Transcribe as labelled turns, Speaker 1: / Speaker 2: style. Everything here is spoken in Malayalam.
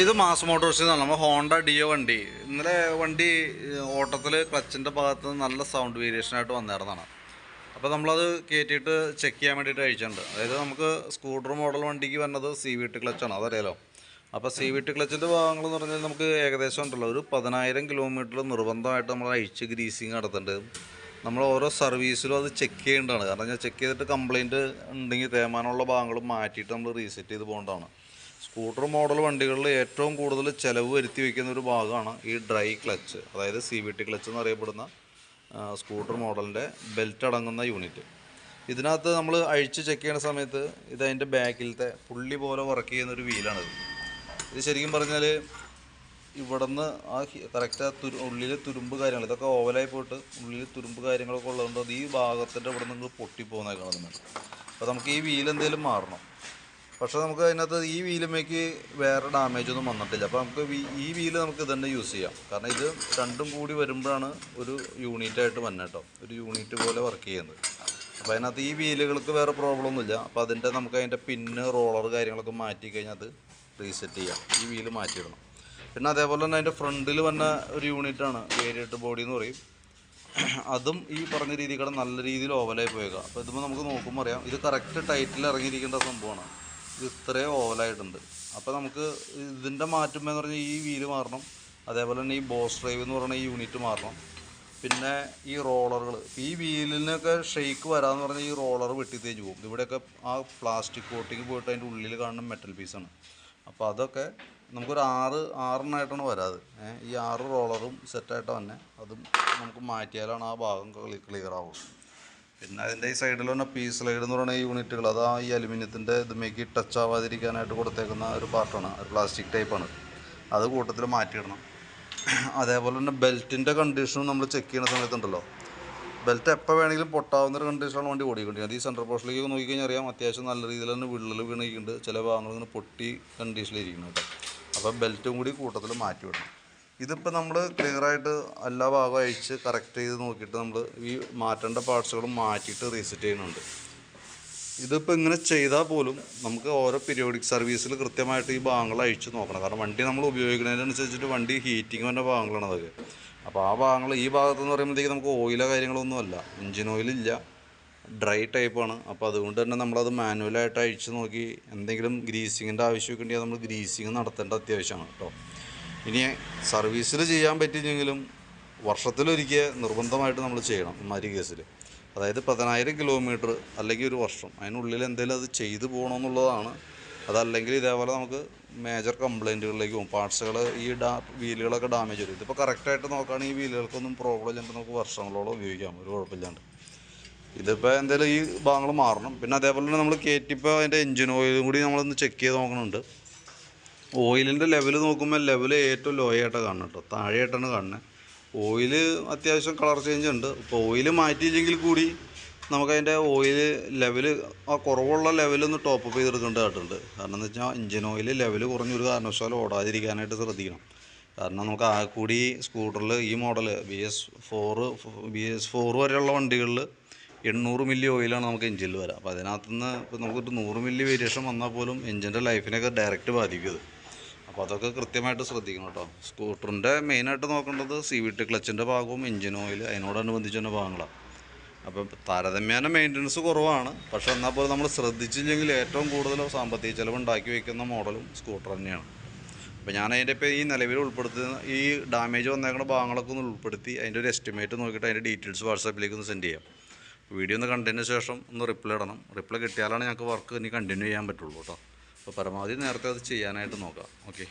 Speaker 1: ഇത് മാസ് മോട്ടോഴ്സിൽ നിന്നാണ് നമ്മൾ ഹോണ്ട ഡിയോ വണ്ടി. ഇന്നലെ വണ്ടി ഓട്ടത്തിൽ ക്ലച്ചിന്റെ ഭാഗത്ത് നല്ല സൗണ്ട് വേരിയേഷനായിട്ട് വന്നിരുന്നതാണ് അപ്പോൾ നമ്മളത് കയറ്റിയിട്ട് ചെക്ക് ചെയ്യാൻ വേണ്ടിയിട്ട് അയച്ചിട്ടുണ്ട് അതായത് നമുക്ക് സ്കൂട്ടർ മോഡൽ വണ്ടിക്ക് വന്നത് സി വി ടി ക്ലച്ചാണ്. അതറിയാലോ? അപ്പോൾ സി വി ടി ക്ലച്ചിന്റെ ഭാഗങ്ങൾ എന്ന് പറഞ്ഞാൽ നമുക്ക് ഏകദേശം ഉണ്ടല്ലോ. ഒരു പതിനായിരം കിലോമീറ്റർ നിർബന്ധമായിട്ട് നമ്മൾ അഴിച്ച് ഗ്രീസിങ് നടത്തുന്നുണ്ട് നമ്മൾ ഓരോ സർവീസിലും അത് ചെക്ക് ചെയ്യേണ്ടതാണ്. കാരണം ഞാൻ ചെക്ക് ചെയ്തിട്ട് കംപ്ലയിന്റ് ഉണ്ടെങ്കിൽ തേമാനമുള്ള ഭാഗങ്ങൾ മാറ്റിയിട്ട് നമ്മൾ റീസെറ്റ് ചെയ്ത് പോകേണ്ടതാണ്. സ്കൂട്ടർ മോഡൽ വണ്ടികളിൽ ഏറ്റവും കൂടുതൽ ചിലവ് വരുത്തി വയ്ക്കുന്ന ഒരു ഭാഗമാണ് ഈ ഡ്രൈ ക്ലച്ച് അതായത് സി വി ടി ക്ലച്ച് എന്നറിയപ്പെടുന്ന സ്കൂട്ടർ മോഡലിന്റെ ബെൽറ്റ് അടങ്ങുന്ന യൂണിറ്റ്. ഇതിനകത്ത് നമ്മൾ അഴിച്ച് ചെക്ക് ചെയ്യുന്ന സമയത്ത് ഇത് അതിന്റെ ബാക്കിലത്തെ പുള്ളി പോലെ വർക്ക് ചെയ്യുന്ന ഒരു വീലാണിത്. ഇത് ശരിക്കും പറഞ്ഞാൽ ഇവിടുന്ന് ആ കറക്റ്റ് ആ തുരു ഉള്ളിൽ തുരുമ്പ് കാര്യങ്ങൾ ഇതൊക്കെ ഓവലായി പോയിട്ട് ഉള്ളിൽ തുരുമ്പ് കാര്യങ്ങളൊക്കെ ഉള്ളതുകൊണ്ട് അത് ഈ ഭാഗത്തിന്റെ ഇവിടെ നിന്ന് പൊട്ടിപ്പോകുന്നതായി കാണുന്നുണ്ട്. അപ്പോൾ നമുക്ക് ഈ വീൽ എന്തെങ്കിലും മാറണം. പക്ഷേ നമുക്ക് അതിനകത്ത് ഈ വീലുമേക്ക് വേറെ ഡാമേജ് ഒന്നും വന്നിട്ടില്ല. അപ്പോൾ നമുക്ക് ഈ വീൽ നമുക്ക് ഇതന്നെ യൂസ് ചെയ്യാം. കാരണം ഇത് രണ്ടും കൂടി വരുമ്പോഴാണ് ഒരു യൂണിറ്റായിട്ട് വന്നത് കേട്ടോ ഒരു യൂണിറ്റ് പോലെ വർക്ക് ചെയ്യുന്നത്. അപ്പോൾ അതിനകത്ത് ഈ വീലുകൾക്ക് വേറെ പ്രോബ്ലം ഒന്നുമില്ല അപ്പോൾ അതിന്റെ നമുക്ക് അതിന്റെ പിന്ന് റോളർ കാര്യങ്ങളൊക്കെ മാറ്റി കഴിഞ്ഞാൽ അത് റീസെറ്റ് ചെയ്യാം. ഈ വീൽ മാറ്റിയിടണം. പിന്നെ അതേപോലെ തന്നെ അതിന്റെ ഫ്രണ്ടിൽ വന്ന ഒരു യൂണിറ്റാണ് വേരിയട്ട് ബോഡി എന്ന് പറയും. അതും ഈ പറഞ്ഞ രീതിയിൽ നല്ല രീതിയിൽ ഓവലായി പോയേക്കാം. അപ്പോൾ ഇതുമ്പോൾ നമുക്ക് നോക്കുമ്പോൾ അറിയാം. ഇത് കറക്റ്റ് ടൈറ്റിൽ ഇറങ്ങിയിരിക്കേണ്ട സംഭവമാണ്. ഇത് ഇത്രയും ഓവലായിട്ടുണ്ട്. അപ്പോൾ നമുക്ക് ഇതിന്റെ മാറ്റുമ്പോൾ എന്ന് പറഞ്ഞാൽ ഈ വീൽ മാറണം. അതേപോലെ തന്നെ ഈ ബോസ് ഡ്രൈവ് എന്ന് പറയുന്ന ഈ യൂണിറ്റ് മാറണം. പിന്നെ ഈ റോളറുകൾ ഈ വീലിനൊക്കെ ഷെയ്ക്ക് വരാമെന്ന് പറഞ്ഞാൽ ഈ റോളർ വെട്ടി തേഞ്ഞ് പോകും. ഇവിടെയൊക്കെ ആ പ്ലാസ്റ്റിക് കോട്ടിങ് പോയിട്ട് അതിന്റെ ഉള്ളിൽ കാണുന്ന മെറ്റൽ പീസാണ്. അപ്പോൾ അതൊക്കെ നമുക്കൊരു ആറ് ആറെണ്ണമായിട്ടാണ് വരാത്. ഈ ആറ് റോളറും സെറ്റായിട്ട് തന്നെ. അതും നമുക്ക് മാറ്റിയാലാണ് ആ ഭാഗം ക്ലിയർ ആവും പിന്നെ അതിന്റെ ഈ സൈഡിൽ തന്നെ പി സ്ലൈഡ് എന്ന് പറയുന്ന യൂണിറ്റുകൾ അത് ആ ഈ അലുമിനിയത്തിന്റെ ഇതുമേക്ക് ടച്ച് ആവാതിരിക്കാനായിട്ട് കൊടുത്തേക്കുന്ന ഒരു പാർട്ടാണ് ഒരു പ്ലാസ്റ്റിക് ടൈപ്പാണ് അത് കൂട്ടത്തിൽ മാറ്റിയിടണം അതേപോലെ തന്നെ ബെൽറ്റിന്റെ കണ്ടീഷനും നമ്മൾ ചെക്ക് ചെയ്യുന്ന സമയത്തുണ്ടല്ലോ ബെൽറ്റ് എപ്പോൾ വേണമെങ്കിലും പൊട്ടാവുന്ന ഒരു കണ്ടീഷനാണ് വണ്ടി ഓടിക്കൊണ്ടിരിക്കുന്നത്. ഈ സെൻട്രൽ പോസ്റ്റിലേക്ക് നോക്കിക്കഴിഞ്ഞാൽ അറിയാം അത്യാവശ്യം നല്ല രീതിയിൽ തന്നെ വിള്ളൽ വീണിരിക്കുന്നുണ്ട്. ചില ഭാഗങ്ങൾ ഇങ്ങനെ പൊട്ടി കണ്ടീഷനിലിരിക്കുന്നുണ്ട് അപ്പോൾ ബെൽറ്റും കൂടി കൂട്ടത്തിൽ മാറ്റി വിടണം. ഇതിപ്പോൾ നമ്മൾ ക്ലിയറായിട്ട് എല്ലാ ഭാഗവും അഴിച്ച് കറക്റ്റ് ചെയ്ത് നോക്കിയിട്ട് നമ്മൾ ഈ മാറ്റേണ്ട പാർട്സുകളും മാറ്റിയിട്ട് റീസെറ്റ് ചെയ്യുന്നുണ്ട്. ഇതിപ്പോൾ ഇങ്ങനെ ചെയ്താൽ പോലും നമുക്ക് ഓരോ പീരിയോഡിക് സർവീസിൽ കൃത്യമായിട്ട് ഈ ഭാഗങ്ങൾ അഴിച്ച് നോക്കണം. കാരണം വണ്ടി നമ്മൾ ഉപയോഗിക്കുന്നതിനനുസരിച്ചിട്ട് വണ്ടി ഹീറ്റിംഗ് വന്ന ഭാഗങ്ങളാണ് അതൊക്കെ. അപ്പോൾ ആ ഭാഗങ്ങൾ ഈ ഭാഗത്തെന്ന് പറയുമ്പോഴത്തേക്ക് നമുക്ക് ഓയിലോ കാര്യങ്ങളൊന്നുമല്ല എഞ്ചിൻ ഓയിലില്ല ഡ്രൈ ടൈപ്പാണ് അപ്പോൾ അതുകൊണ്ട് തന്നെ നമ്മളത് മാനുവലായിട്ട് അഴിച്ച് നോക്കി എന്തെങ്കിലും ഗ്രീസിങ്ങിന്റെ ആവശ്യമൊക്കെ ഉണ്ടെങ്കിൽ നമ്മൾ ഗ്രീസിങ് നടത്തേണ്ട അത്യാവശ്യമാണ് കേട്ടോ ഇനി സർവീസിൽ ചെയ്യാൻ പറ്റിയില്ലെങ്കിലും വർഷത്തിലൊരിക്കൽ നിർബന്ധമായിട്ട് നമ്മൾ ചെയ്യണം ഇമാതിരി കേസിൽ അതായത് പതിനായിരം കിലോമീറ്റർ അല്ലെങ്കിൽ ഒരു വർഷം അതിനുള്ളിൽ എന്തെങ്കിലും അത് ചെയ്തു പോകണമെന്നുള്ളതാണ് അതല്ലെങ്കിൽ ഇതേപോലെ നമുക്ക് മേജർ കംപ്ലൈന്റുകളിലേക്ക് പോകും. പാർട്സുകൾ ഈ ഡാ വീലുകളൊക്കെ ഡാമേജ് വരും ഇതിപ്പോൾ കറക്റ്റായിട്ട് നോക്കുകയാണെങ്കിൽ ഈ വീലുകൾക്കൊന്നും പ്രോബ്ലം ഇല്ലാണ്ട് നമുക്ക് വർഷങ്ങളോളം ഉപയോഗിക്കാം. ഒരു കുഴപ്പമില്ലാണ്ട്. ഇതിപ്പോൾ എന്തായാലും ഈ ഭാഗങ്ങൾ മാറണം. പിന്നെ അതേപോലെ തന്നെ നമ്മൾ കയറ്റിപ്പോൾ അതിന്റെ എഞ്ചിൻ ഓയിലും കൂടി നമ്മളൊന്ന് ചെക്ക് ചെയ്ത് നോക്കണുണ്ട്. ഓയിലിന്റെ ലെവൽ നോക്കുമ്പോൾ ലെവൽ ഏറ്റവും ലോ ആയിട്ടാണ് കാണുന്നത് കേട്ടോ താഴെയായിട്ടാണ് കാണുന്നത് ഓയിൽ അത്യാവശ്യം കളർ ചേഞ്ച് ഉണ്ട്. ഇപ്പോൾ ഓയിൽ മാറ്റിയില്ലെങ്കിൽ കൂടി നമുക്കതിന്റെ ഓയിൽ ലെവൽ ആ കുറവുള്ള ഒന്ന് ടോപ്പ് അപ്പ് ചെയ്തെടുക്കേണ്ടതായിട്ടുണ്ട് കാരണം എന്ന് വെച്ചാൽ എഞ്ചിൻ ഓയിൽ ലെവൽ കുറഞ്ഞൊരു കാരണവശാലും ഓടാതിരിക്കാനായിട്ട് ശ്രദ്ധിക്കണം. കാരണം നമുക്ക് ആ കൂടി സ്കൂട്ടറിൽ ഈ model B S four B S four വരെയുള്ള വണ്ടികളിൽ എണ്ണൂറ് മില്ലി ഓയിലാണ് നമുക്ക് എഞ്ചിനിൽ വരാം. അപ്പോൾ അതിനകത്തുനിന്ന് ഇപ്പോൾ നമുക്കൊരു നൂറ് മില്ലി വേരിയേഷൻ വന്നാൽ പോലും എഞ്ചിന്റെ ലൈഫിനെയൊക്കെ ഡയറക്റ്റ് ബാധിക്കും അപ്പോൾ അതൊക്കെ കൃത്യമായിട്ട് ശ്രദ്ധിക്കണം കേട്ടോ. സ്കൂട്ടറിന്റെ മെയിനായിട്ട് നോക്കേണ്ടത് സി വി ടി ക്ലച്ചിന്റെ ഭാഗവും എഞ്ചിൻ ഓയിൽ അതിനോടനുബന്ധിച്ച് തന്നെ ഭാഗങ്ങളാണ് അപ്പം താരതമ്യേന മെയിന്റനൻസ് കുറവാണ്. പക്ഷേ എന്നാൽ പോലും നമ്മൾ ശ്രദ്ധിച്ചില്ലെങ്കിൽ ഏറ്റവും കൂടുതൽ സാമ്പത്തിക ചിലവ് ഉണ്ടാക്കി വയ്ക്കുന്ന മോഡലും സ്കൂട്ടർ തന്നെയാണ്. അപ്പോൾ ഞാൻ അതിന്റെ ഇപ്പോൾ ഈ നിലവിൽ ഉൾപ്പെടുത്തുന്ന ഈ ഡാമേജ് വന്നേക്കുന്ന ഭാഗങ്ങളൊക്കെ ഒന്ന് ഉൾപ്പെടുത്തി അതിന്റെ ഒരു എസ്റ്റിമേറ്റ് നോക്കിയിട്ട് അതിന്റെ ഡീറ്റെയിൽസ് വാട്സാപ്പിലേക്ക് ഒന്ന് സെൻഡ് ചെയ്യാം. വീഡിയോ ഒന്ന് കണ്ടതിന് ശേഷം ഒന്ന് റിപ്ലൈ ഇടണം. റിപ്ലൈ കിട്ടിയാലാണ് ഞങ്ങൾക്ക് വർക്ക് ഇനി കണ്ടിന്യൂ ചെയ്യാൻ പറ്റുള്ളൂ കേട്ടോ. അപ്പോൾ പരമാവധി നേരത്തെ അത് ചെയ്യാനായിട്ട് നോക്കാം. ഓക്കെ